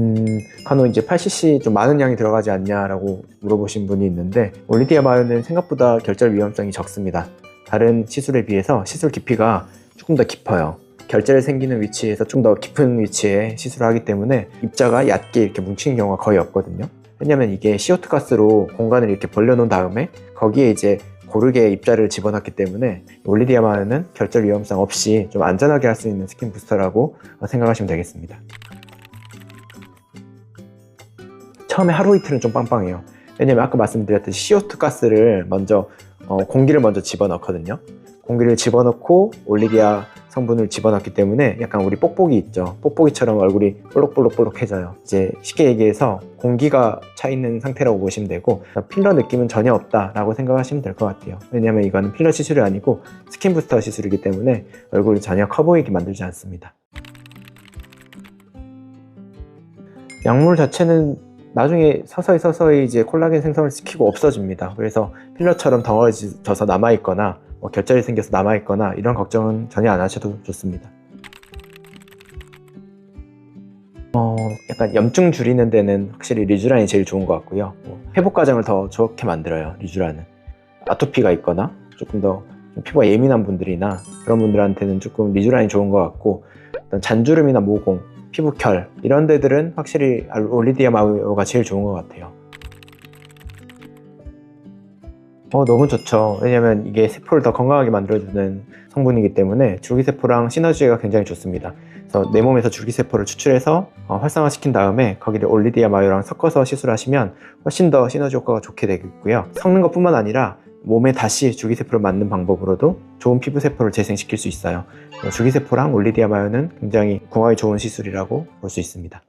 음, 간혹 이제 8cc 좀 많은 양이 들어가지 않냐라고 물어보신 분이 있는데 올리디아 마요는 생각보다 결절 위험성이 적습니다. 다른 시술에 비해서 시술 깊이가 조금 더 깊어요. 결절이 생기는 위치에서 좀 더 깊은 위치에 시술을 하기 때문에 입자가 얕게 이렇게 뭉치는 경우가 거의 없거든요. 왜냐면 이게 CO2 가스로 공간을 이렇게 벌려놓은 다음에 거기에 이제 고르게 입자를 집어넣기 때문에 올리디아 마요는 결절 위험성 없이 좀 안전하게 할 수 있는 스킨 부스터라고 생각하시면 되겠습니다. 처음에 하루 이틀은 좀 빵빵해요. 왜냐면 아까 말씀드렸듯이 CO2 가스를 먼저 어, 공기를 먼저 집어넣거든요. 공기를 집어넣고 올리디아 성분을 집어넣기 때문에 약간 우리 뽁뽁이 있죠. 뽁뽁이처럼 얼굴이 볼록볼록볼록해져요. 이제 쉽게 얘기해서 공기가 차 있는 상태라고 보시면 되고 필러 느낌은 전혀 없다라고 생각하시면 될 것 같아요. 왜냐하면 이거는 필러 시술이 아니고 스킨 부스터 시술이기 때문에 얼굴이 전혀 커 보이게 만들지 않습니다. 약물 자체는 나중에 서서히 서서히 이제 콜라겐 생성을 시키고 없어집니다. 그래서 필러처럼 덩어리져서 남아있거나 뭐 결절이 생겨서 남아있거나 이런 걱정은 전혀 안 하셔도 좋습니다. 어, 약간 염증 줄이는 데는 확실히 리쥬란이 제일 좋은 것 같고요. 뭐 회복 과정을 더 좋게 만들어요, 리쥬란은. 아토피가 있거나 조금 더 피부가 예민한 분들이나 그런 분들한테는 조금 리쥬란이 좋은 것 같고 잔주름이나 모공, 피부결 이런 데들은 확실히 올리디아 마요가 제일 좋은 것 같아요. 어, 너무 좋죠. 왜냐면 이게 세포를 더 건강하게 만들어주는 성분이기 때문에 줄기세포랑 시너지가 굉장히 좋습니다. 그래서 내 몸에서 줄기세포를 추출해서 어, 활성화시킨 다음에 거기를 올리디아 마요랑 섞어서 시술하시면 훨씬 더 시너지 효과가 좋게 되겠고요. 섞는 것 뿐만 아니라 몸에 다시 줄기세포를 맞는 방법으로도 좋은 피부세포를 재생시킬 수 있어요. 줄기세포랑 올리디아 마요는 굉장히 궁합이 좋은 시술이라고 볼 수 있습니다.